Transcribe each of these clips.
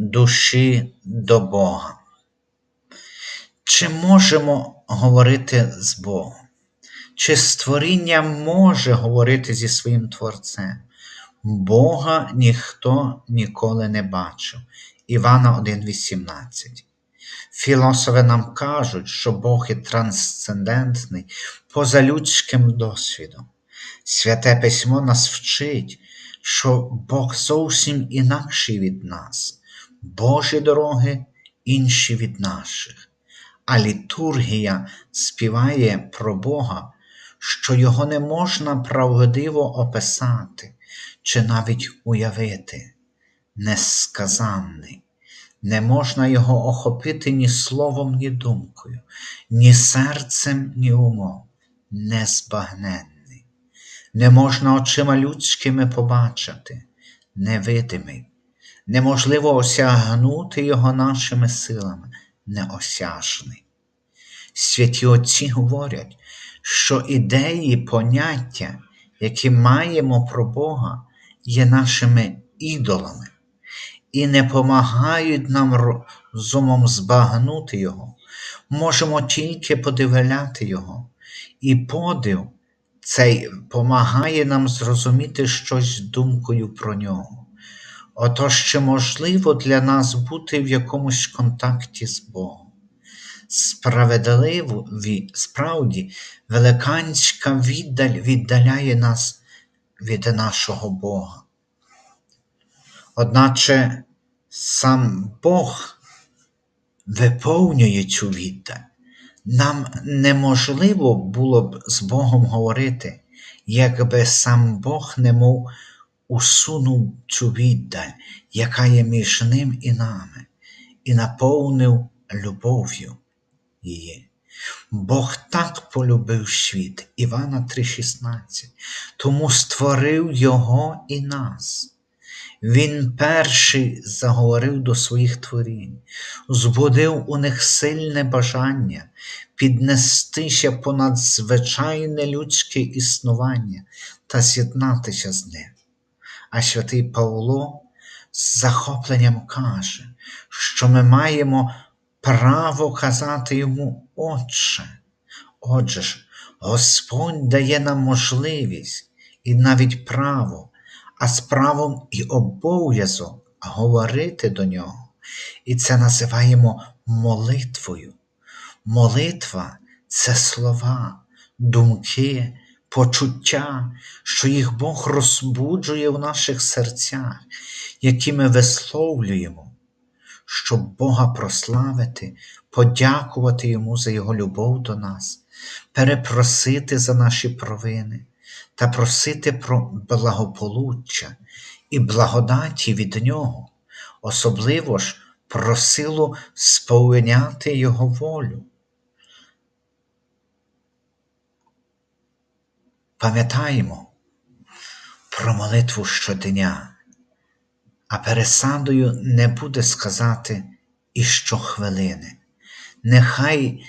душі до Бога. Чи можемо говорити з Богом? Чи створіння може говорити зі своїм Творцем? Бога ніхто ніколи не бачив. Івана 1,18. Філософи нам кажуть, що Бог є трансцендентний поза людським досвідом. Святе письмо нас вчить, що Бог зовсім інакший від нас, Божі дороги інші від наших. А літургія співає про Бога, що його не можна правдиво описати чи навіть уявити, несказанний. Не можна його охопити ні словом, ні думкою, ні серцем, ні умом, незбагненний. Не можна очима людськими побачити, невидимий, неможливо осягнути його нашими силами, неосяжний. Святі Отці говорять, що ідеї, поняття, які маємо про Бога, є нашими ідолами і не помагають нам розумом збагнути Його, можемо тільки подивляти Його, і подив цей помагає нам зрозуміти щось думкою про нього. Отож, чи можливо для нас бути в якомусь контакті з Богом? Справедливо, справді, великанська віддаль віддаляє нас від нашого Бога. Одначе сам Бог виповнює цю віддаль. Нам неможливо було б з Богом говорити, якби сам Бог немов усунув цю віддаль, яка є між ним і нами, і наповнив любов'ю її. Бог так полюбив світ, Івана 3,16, тому створив Його і нас. Він перший заговорив до своїх творінь, збудив у них сильне бажання піднестися понад звичайне людське існування та з'єднатися з ним. А святий Павло з захопленням каже, що ми маємо право казати йому Отче. Отже ж, Господь дає нам можливість і навіть право а з правом і обов'язок говорити до нього. І це називаємо молитвою. Молитва це слова, думки, почуття, що їх Бог розбуджує в наших серцях, які ми висловлюємо, щоб Бога прославити, подякувати Йому за Його любов до нас, перепросити за наші провини та просити про благополуччя і благодаті від Нього, особливо ж про силу сповняти Його волю. Пам'ятаємо про молитву щодня, а пересадою не буде сказати і щохвилини. Нехай,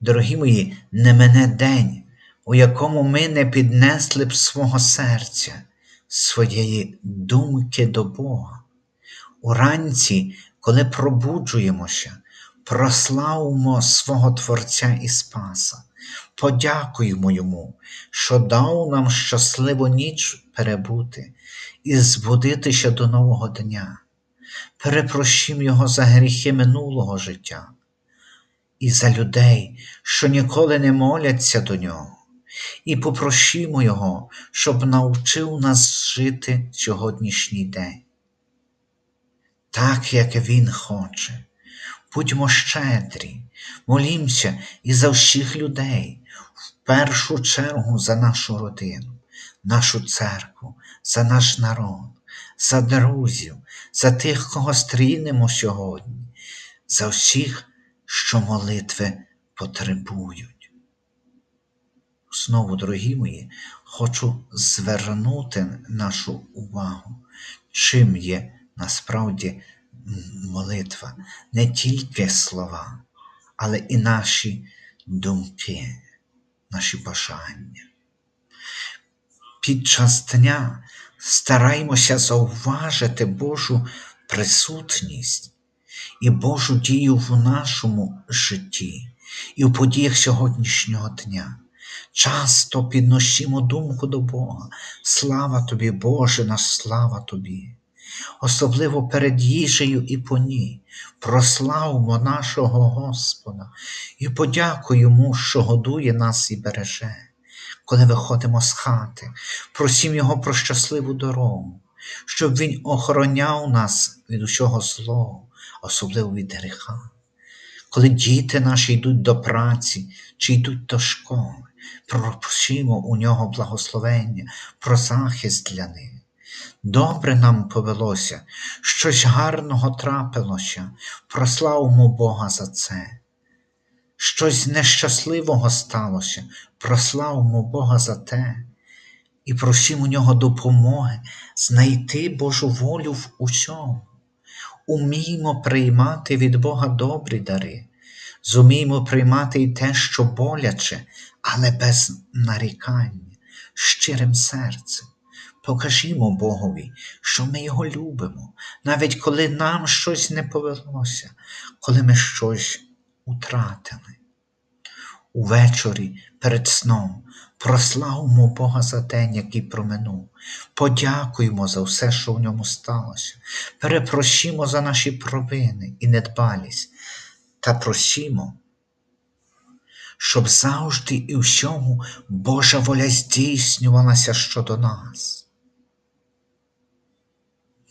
дорогі мої, не мене день, у якому ми не піднесли б свого серця, своєї думки до Бога. Уранці, коли пробуджуємося, прославимо свого Творця і Спаса, подякуємо Йому, що дав нам щасливу ніч перебути і збудитися до нового дня. Перепрощим Його за гріхи минулого життя і за людей, що ніколи не моляться до Нього і попросімо Його, щоб навчив нас жити сьогоднішній день. Так, як Він хоче, будьмо щедрі, молімося і за всіх людей, в першу чергу за нашу родину, нашу церкву, за наш народ, за друзів, за тих, кого стрінемо сьогодні, за всіх, що молитви потребують. Знову, дорогі мої, хочу звернути нашу увагу, чим є насправді молитва, не тільки слова, але і наші думки, наші бажання. Під час дня стараймося зауважити Божу присутність і Божу дію в нашому житті і в подіях сьогоднішнього дня. Часто підносимо думку до Бога. Слава тобі, Боже, на слава тобі. Особливо перед їжею і по ній. Прославмо нашого Господа і подякуй йому, що годує нас і береже. Коли виходимо з хати, просім Його про щасливу дорогу, щоб Він охороняв нас від усього злого, особливо від гріха. Коли діти наші йдуть до праці чи йдуть до школи, просимо у нього благословення, про захист для них. Добре нам повелося, щось гарного трапилося, прославимо Бога за це. Щось нещасливого сталося, прославимо Бога за те і просимо у нього допомоги знайти Божу волю в усьому. Уміймо приймати від Бога добрі дари, зуміймо приймати і те, що боляче, але без нарікання, щирим серцем. Покажімо Богові, що ми Його любимо, навіть коли нам щось не повелося, коли ми щось утратили. Увечері перед сном прославимо Бога за день, який проминув, подякуємо за все, що в ньому сталося, перепросімо за наші провини і недбалість та просімо, щоб завжди і всьому Божа воля здійснювалася щодо нас.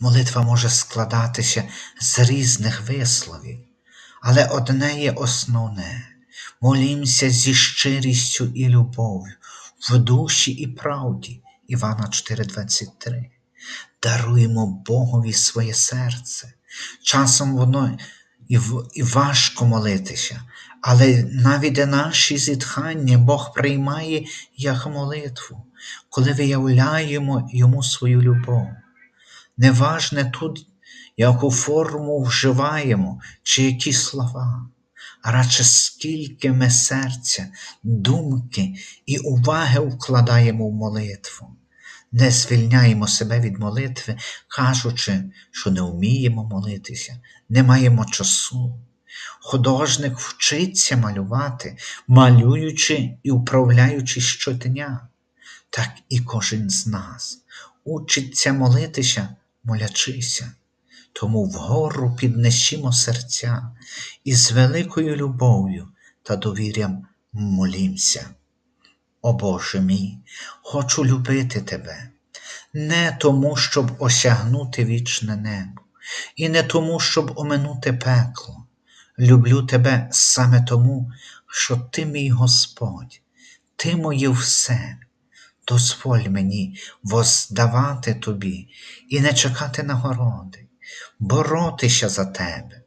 Молитва може складатися з різних висловів, але одне є основне молімся зі щирістю і любов'ю, в душі і правді. Івана 4:23. Даруємо Богові своє серце. Часом воно і, в- і важко молитися, але навіть наші зітхання Бог приймає як молитву, коли виявляємо Йому свою любов. Неважне тут, яку форму вживаємо чи які слова, а радше скільки ми серця, думки і уваги вкладаємо в молитву. Не звільняємо себе від молитви, кажучи, що не вміємо молитися, не маємо часу. Художник вчиться малювати, малюючи і управляючи щодня. Так і кожен з нас учиться молитися, молячися. Тому вгору піднесімо серця і з великою любов'ю та довір'ям молімся. О Боже мій, хочу любити Тебе, не тому, щоб осягнути вічне небо, і не тому, щоб оминути пекло. Люблю Тебе саме тому, що Ти мій Господь, Ти моє все. Дозволь мені воздавати Тобі і не чекати нагороди, боротися за Тебе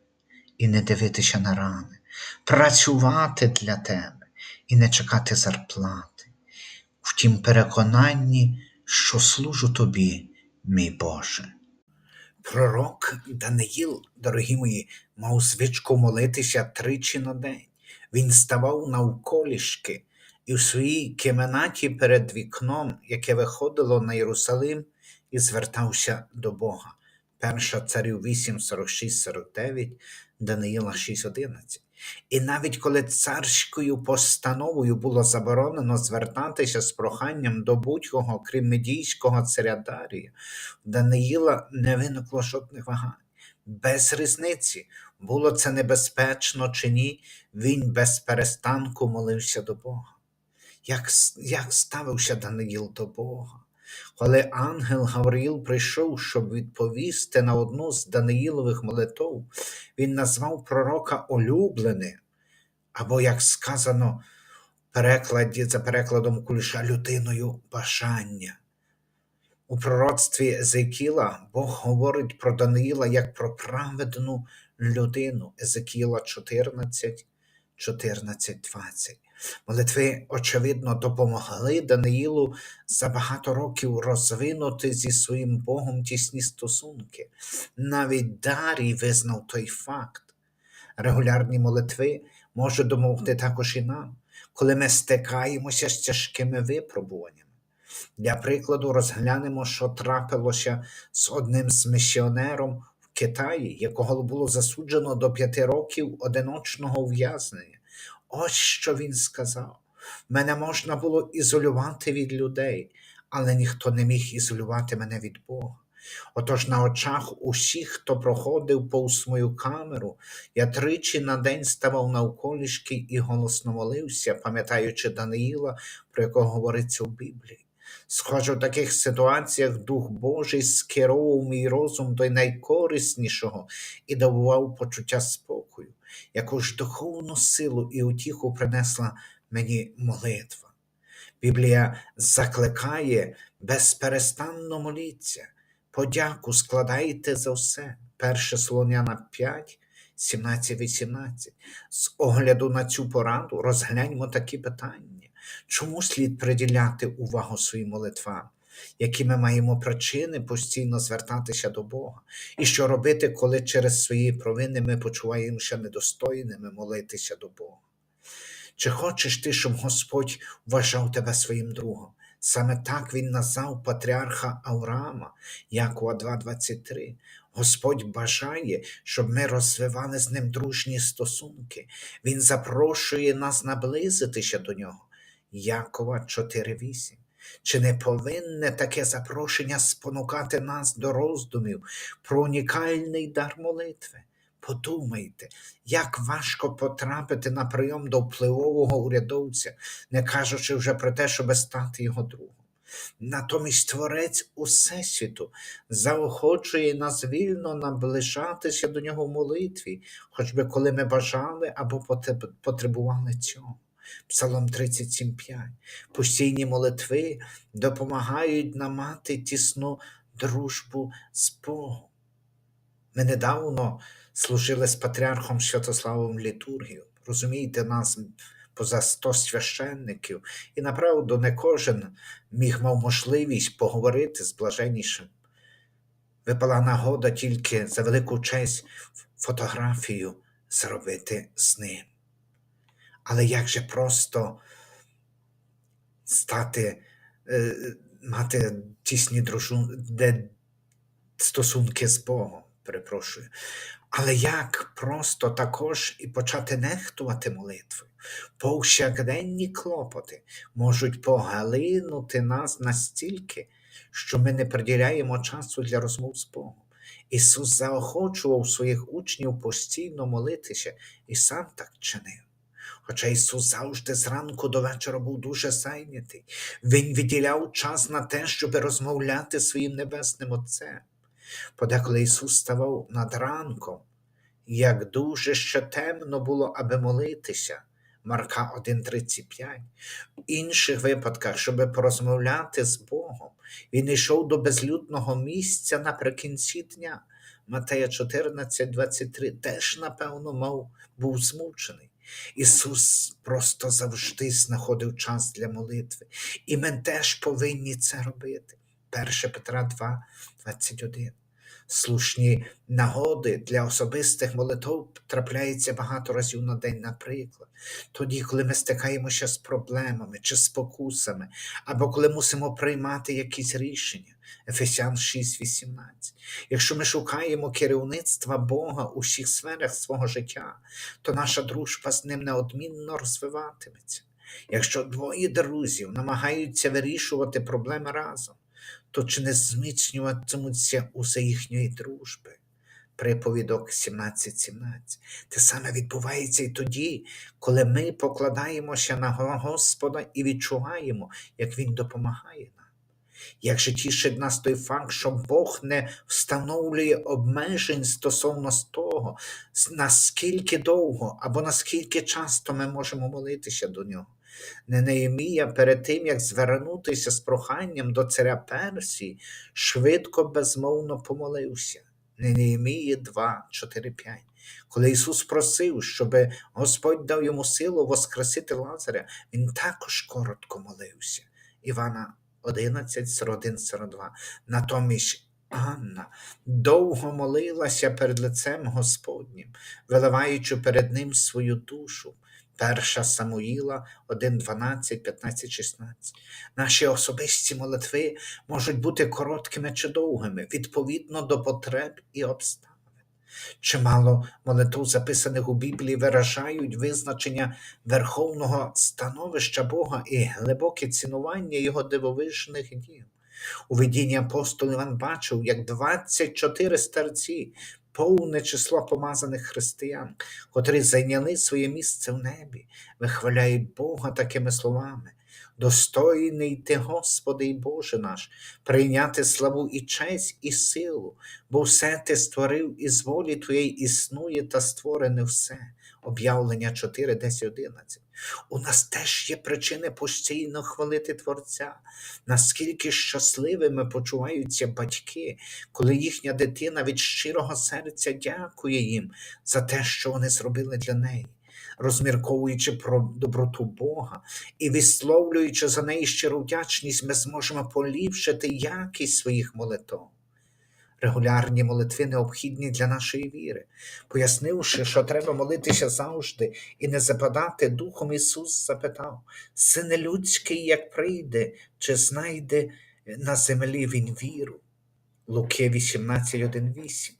і не дивитися на рани, працювати для Тебе і не чекати зарплати, в тім переконанні, що служу Тобі, мій Боже. Пророк Даниїл, дорогі мої, мав звичку молитися тричі на день. Він ставав навколішки і в своїй кімнаті перед вікном, яке виходило на Єрусалим, і звертався до Бога. Перша царів 8, 46, 49, Даниїла 6, 11. І навіть коли царською постановою було заборонено звертатися з проханням до будь-кого, крім медійського царя Дарія, Даниїла не виникло жодних вагань. Без різниці, було це небезпечно чи ні, він без перестанку молився до Бога. Як, як ставився Даниїл до Бога? Коли ангел Гавриїл прийшов, щоб відповісти на одну з Даниїлових молитов, він назвав пророка улюбленим, або, як сказано перекладі, за перекладом куліша, людиною бажання. У пророцтві Езекіла Бог говорить про Даниїла як про праведну людину. Езекіла 14, 14, 20. Молитви, очевидно, допомогли Даниїлу за багато років розвинути зі своїм Богом тісні стосунки. Навіть Дарій визнав той факт. Регулярні молитви можуть допомогти також і нам, коли ми стикаємося з тяжкими випробуваннями. Для прикладу, розглянемо, що трапилося з одним з місіонером в Китаї, якого було засуджено до п'яти років одиночного ув'язнення. Ось що він сказав: мене можна було ізолювати від людей, але ніхто не міг ізолювати мене від Бога. Отож на очах усіх, хто проходив повз мою камеру, я тричі на день ставав навколішки і голосно молився, пам'ятаючи Даниїла, про якого говориться в Біблії. Схоже, в таких ситуаціях Дух Божий скеровував мій розум до найкориснішого і давав почуття спокою, яку ж духовну силу і утіху принесла мені молитва. Біблія закликає безперестанно моліться, подяку складайте за все. 1 Солоняна 5, 17-18. З огляду на цю пораду розгляньмо такі питання. Чому слід приділяти увагу своїм молитвам? Які ми маємо причини постійно звертатися до Бога, і що робити, коли через свої провини ми почуваємося недостойними молитися до Бога? Чи хочеш ти, щоб Господь вважав тебе своїм другом? Саме так він назвав патріарха Авраама, Якова 2.23. Господь бажає, щоб ми розвивали з ним дружні стосунки. Він запрошує нас наблизитися до нього. Якова 4.8. Чи не повинне таке запрошення спонукати нас до роздумів про унікальний дар молитви? Подумайте, як важко потрапити на прийом до впливового урядовця, не кажучи вже про те, щоб стати його другом. Натомість Творець Усесвіту заохочує нас вільно наближатися до нього в молитві, хоч би коли ми бажали або потребували цього. Псалом 37.5. Постійні молитви допомагають нам мати тісну дружбу з Богом. Ми недавно служили з патріархом Святославом літургію. Розумієте, нас поза 100 священників, і направду не кожен міг мав можливість поговорити з блаженнішим. Випала нагода тільки за велику честь фотографію зробити з ним. Але як же просто стати, е, мати тісні дружу, де стосунки з Богом, перепрошую. Але як просто також і почати нехтувати молитвою? Повсякденні клопоти можуть погалинути нас настільки, що ми не приділяємо часу для розмов з Богом. Ісус заохочував своїх учнів постійно молитися і сам так чинив. Хоча Ісус завжди зранку до вечора був дуже зайнятий, Він виділяв час на те, щоб розмовляти зі своїм небесним Отцем. Подеколи Ісус ставав над ранком, як дуже ще темно було, аби молитися. Марка 1,35. В інших випадках, щоб порозмовляти з Богом, він йшов до безлюдного місця наприкінці дня. Матея 14,23 теж, напевно, мав, був змучений. Ісус просто завжди знаходив час для молитви, і ми теж повинні це робити. 1 Петра 2, 21. Слушні нагоди для особистих молитв трапляються багато разів на день, наприклад. Тоді, коли ми стикаємося з проблемами чи спокусами, або коли мусимо приймати якісь рішення. Ефесян 6,18. Якщо ми шукаємо керівництва Бога у всіх сферах свого життя, то наша дружба з ним неодмінно розвиватиметься. Якщо двоє друзів намагаються вирішувати проблеми разом, то чи не зміцнюватимуться усе їхньої дружби? Приповідок 17.17. Те саме відбувається і тоді, коли ми покладаємося на Господа і відчуваємо, як Він допомагає нам. Як же тішить нас той факт, що Бог не встановлює обмежень стосовно того, наскільки довго або наскільки часто ми можемо молитися до нього. Ненеємія перед тим, як звернутися з проханням до царя Персії, швидко безмовно помолився. Ненеємії 2, 4, 5. Коли Ісус просив, щоб Господь дав йому силу воскресити Лазаря, Він також коротко молився. Івана 11, 41, 42. Натомість Анна довго молилася перед лицем Господнім, виливаючи перед ним свою душу. 1 Самуїла 1, 12, 15, 16. Наші особисті молитви можуть бути короткими чи довгими, відповідно до потреб і обставин. Чимало молитв, записаних у Біблії, виражають визначення верховного становища Бога і глибоке цінування Його дивовижних дів. У видінні апостол Іван бачив, як 24 старці, повне число помазаних християн, котрі зайняли своє місце в небі, вихваляють Бога такими словами. Достойний ти, Господи і Боже наш, прийняти славу і честь і силу, бо все ти створив із волі Твоєї існує та створене все. Об'явлення 4, 10, 11. У нас теж є причини постійно хвалити Творця. Наскільки щасливими почуваються батьки, коли їхня дитина від щирого серця дякує їм за те, що вони зробили для неї, розмірковуючи про доброту Бога і висловлюючи за неї щиру вдячність, ми зможемо поліпшити якість своїх молитв. Регулярні молитви необхідні для нашої віри, пояснивши, що треба молитися завжди і не западати духом, Ісус запитав: Сине людський, як прийде, чи знайде на землі він віру? Луки 18.1.8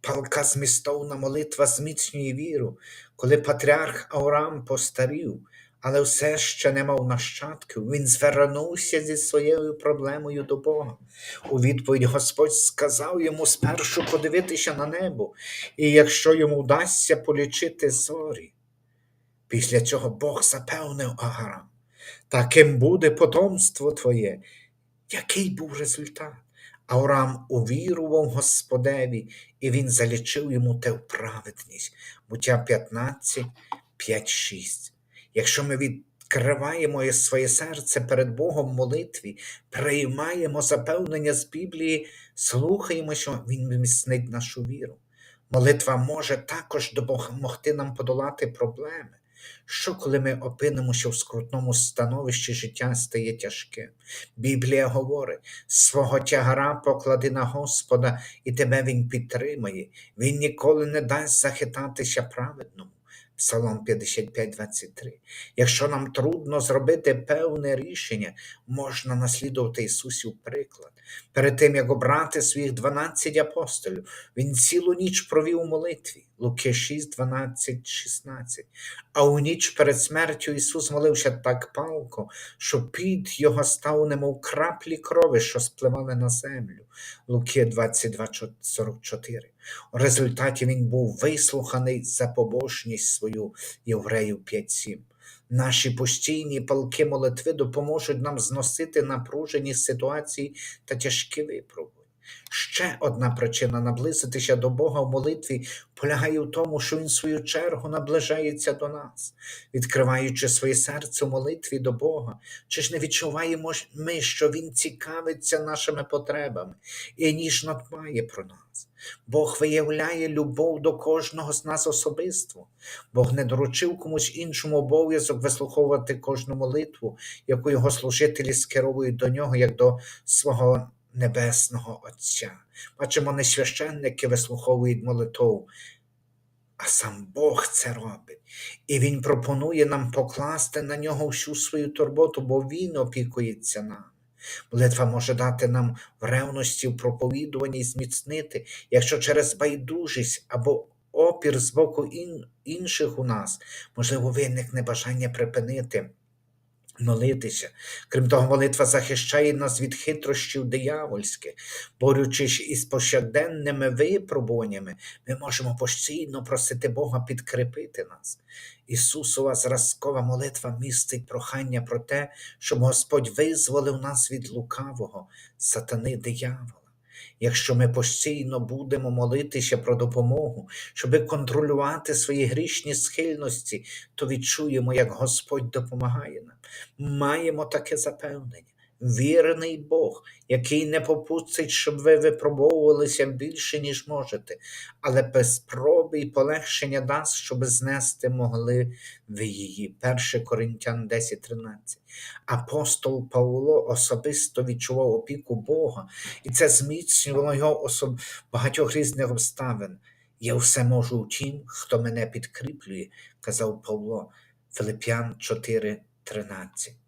Палка змістовна молитва зміцнює віру, коли патріарх Авраам постарів, але все ще не мав нащадків, він звернувся зі своєю проблемою до Бога. У відповідь Господь сказав йому спершу подивитися на небо, і якщо йому вдасться полічити зорі. Після цього Бог запевнив Агарам, таким буде потомство твоє. Який був результат? Авраам увірував Господеві, і він залічив йому те вправедність. Буття 15, 5, 6. Якщо ми відкриваємо своє серце перед Богом в молитві, приймаємо запевнення з Біблії, слухаємо, що Він міцнить нашу віру. Молитва може також допомогти нам подолати проблеми. Що, коли ми опинимося в скрутному становищі життя стає тяжким? Біблія говорить: свого тягара поклади на Господа, і тебе Він підтримає, Він ніколи не дасть захитатися праведному. Псалом 55, 23. Якщо нам трудно зробити певне рішення, можна наслідувати Ісусів приклад. Перед тим, як обрати своїх 12 апостолів, Він цілу ніч провів у молитві. Луки 6, 12, 16. А у ніч перед смертю Ісус молився так палко, що під його став, немов краплі крови, що спливали на землю. Луки 22, 44. У результаті він був вислуханий за побожність свою Євреїв 5.7. Наші постійні палки молитви допоможуть нам зносити напружені ситуації та тяжкі випробування. Ще одна причина наблизитися до Бога в молитві полягає в тому, що Він в свою чергу наближається до нас, відкриваючи своє серце в молитві до Бога. Чи ж не відчуваємо ми, що Він цікавиться нашими потребами і ніжно дбає про нас? Бог виявляє любов до кожного з нас особисто. Бог не доручив комусь іншому обов'язок вислуховувати кожну молитву, яку його служителі скеровують до нього, як до свого Небесного Отця. Бачимо, не священники вислуховують молитву, а сам Бог це робить. І Він пропонує нам покласти на нього всю свою турботу, бо Він опікується нами. Молитва може дати нам в ревності, в проповідуванні зміцнити, якщо через байдужість або опір з боку інших у нас, можливо, виникне бажання припинити молитися. Крім того, молитва захищає нас від хитрощів диявольських, борючись із повсякденними випробуваннями, ми можемо постійно просити Бога підкріпити нас. Ісусова зразкова молитва містить прохання про те, щоб Господь визволив нас від лукавого, сатани диявола. Якщо ми постійно будемо молитися про допомогу, щоб контролювати свої грішні схильності, то відчуємо, як Господь допомагає нам. Маємо таке запевнення. Вірний Бог, який не попустить, щоб ви випробовувалися більше, ніж можете, але без спроби і полегшення дасть, щоб знести могли ви її. 1 Коринтян 10.13. Апостол Павло особисто відчував опіку Бога, і це зміцнювало його особ... багатьох різних обставин. Я все можу у тім, хто мене підкріплює, казав Павло Филип'ян 4.13.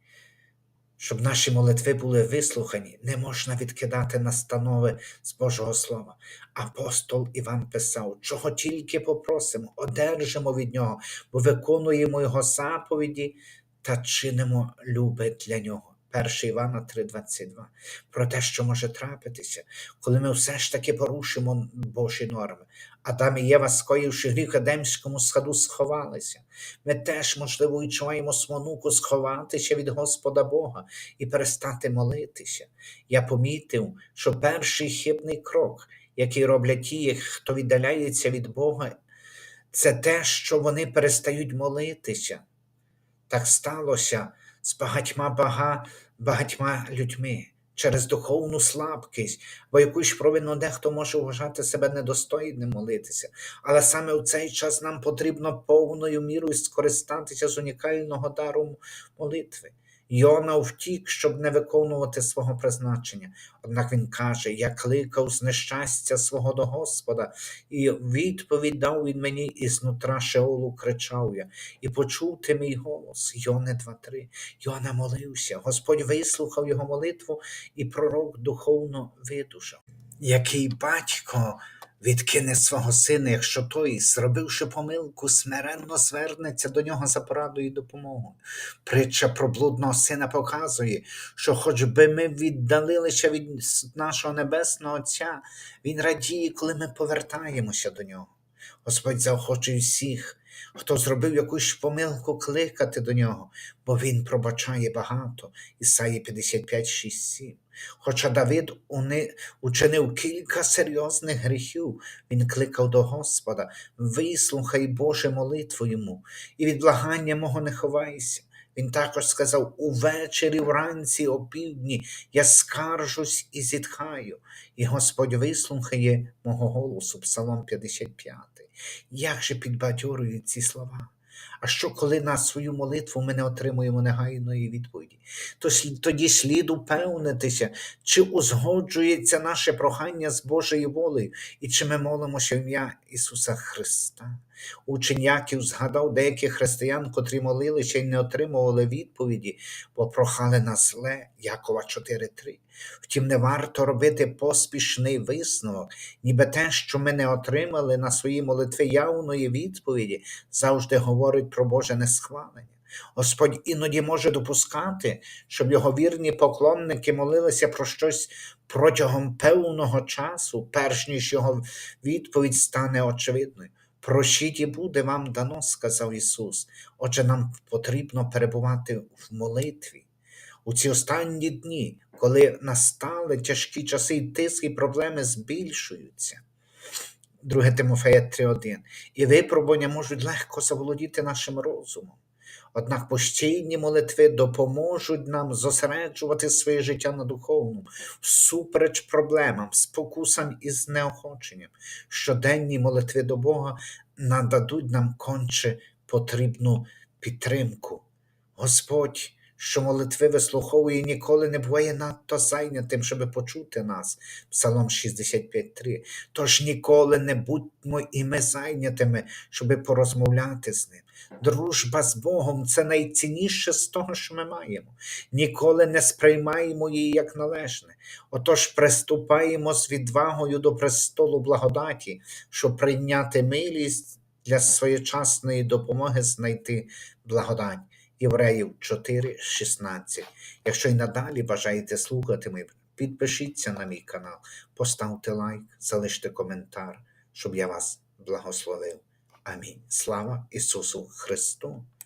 Щоб наші молитви були вислухані, не можна відкидати настанови з Божого Слова. Апостол Іван писав, чого тільки попросимо, одержимо від нього, бо виконуємо його заповіді та чинимо люби для нього. 1 Івана 3,22. Про те, що може трапитися, коли ми все ж таки порушимо Божі норми. Адам і Єва, скоївши гріх Едемському саду, сховалися. Ми теж, можливо, відчуваємо смонуку сховатися від Господа Бога і перестати молитися. Я помітив, що перший хибний крок, який роблять ті, хто віддаляється від Бога, це те, що вони перестають молитися. Так сталося з багатьма бага, багатьма людьми через духовну слабкість, бо якусь провину дехто може вважати себе недостойним молитися. Але саме в цей час нам потрібно повною мірою скористатися з унікального дару молитви. Йона втік, щоб не виконувати свого призначення. Однак він каже: Я кликав з нещастя свого до Господа, і відповідь дав він мені із нутра Шеолу кричав я, і почув ти мій голос. Йоне 2.3. Йона молився, Господь вислухав його молитву, і пророк духовно видужав. Який батько відкине свого сина, якщо той, зробивши помилку, смиренно звернеться до нього за порадою і допомогою. Притча про блудного сина показує, що хоч би ми віддалилися від нашого небесного Отця, Він радіє, коли ми повертаємося до нього. Господь заохочує всіх, хто зробив якусь помилку, кликати до нього, бо Він пробачає багато. Ісаї 55, 6, 7. Хоча Давид уни- учинив кілька серйозних гріхів, він кликав до Господа, вислухай Боже молитву йому, і від благання мого не ховайся. Він також сказав: увечері, вранці, опівдні я скаржусь і зітхаю, і Господь вислухає мого голосу, Псалом 55. Як же підбадьорюють ці слова? А що, коли на свою молитву ми не отримуємо негайної відповіді? То тоді слід упевнитися, чи узгоджується наше прохання з Божою волею, і чи ми молимося в ім'я Ісуса Христа. Учень Яків згадав деяких християн, котрі молилися і не отримували відповіді, бо прохали на зле Якова 4.3. Втім, не варто робити поспішний висновок, ніби те, що ми не отримали на свої молитви явної відповіді, завжди говорить про Боже несхвалення. Господь іноді може допускати, щоб його вірні поклонники молилися про щось протягом певного часу, перш ніж його відповідь стане очевидною. Прощіть і буде вам дано, сказав Ісус. Отже, нам потрібно перебувати в молитві. У ці останні дні, коли настали тяжкі часи, і тиск і проблеми збільшуються. 2 Тимофея 3.1. І випробування можуть легко заволодіти нашим розумом. Однак постійні молитви допоможуть нам зосереджувати своє життя на духовному, всупереч проблемам, спокусам і знеохоченням. Щоденні молитви до Бога нададуть нам конче потрібну підтримку. Господь, що молитви вислуховує, ніколи не буває надто зайнятим, щоб почути нас. Псалом 65.3. Тож ніколи не будьмо і ми зайнятими, щоб порозмовляти з ним. Дружба з Богом це найцінніше з того, що ми маємо. Ніколи не сприймаємо її як належне. Отож приступаємо з відвагою до престолу благодаті, щоб прийняти милість для своєчасної допомоги знайти благодать. Євреїв 4.16. Якщо й надалі бажаєте слухати мене, підпишіться на мій канал, поставте лайк, залиште коментар, щоб я вас благословив. Амінь. Слава Ісусу Христу!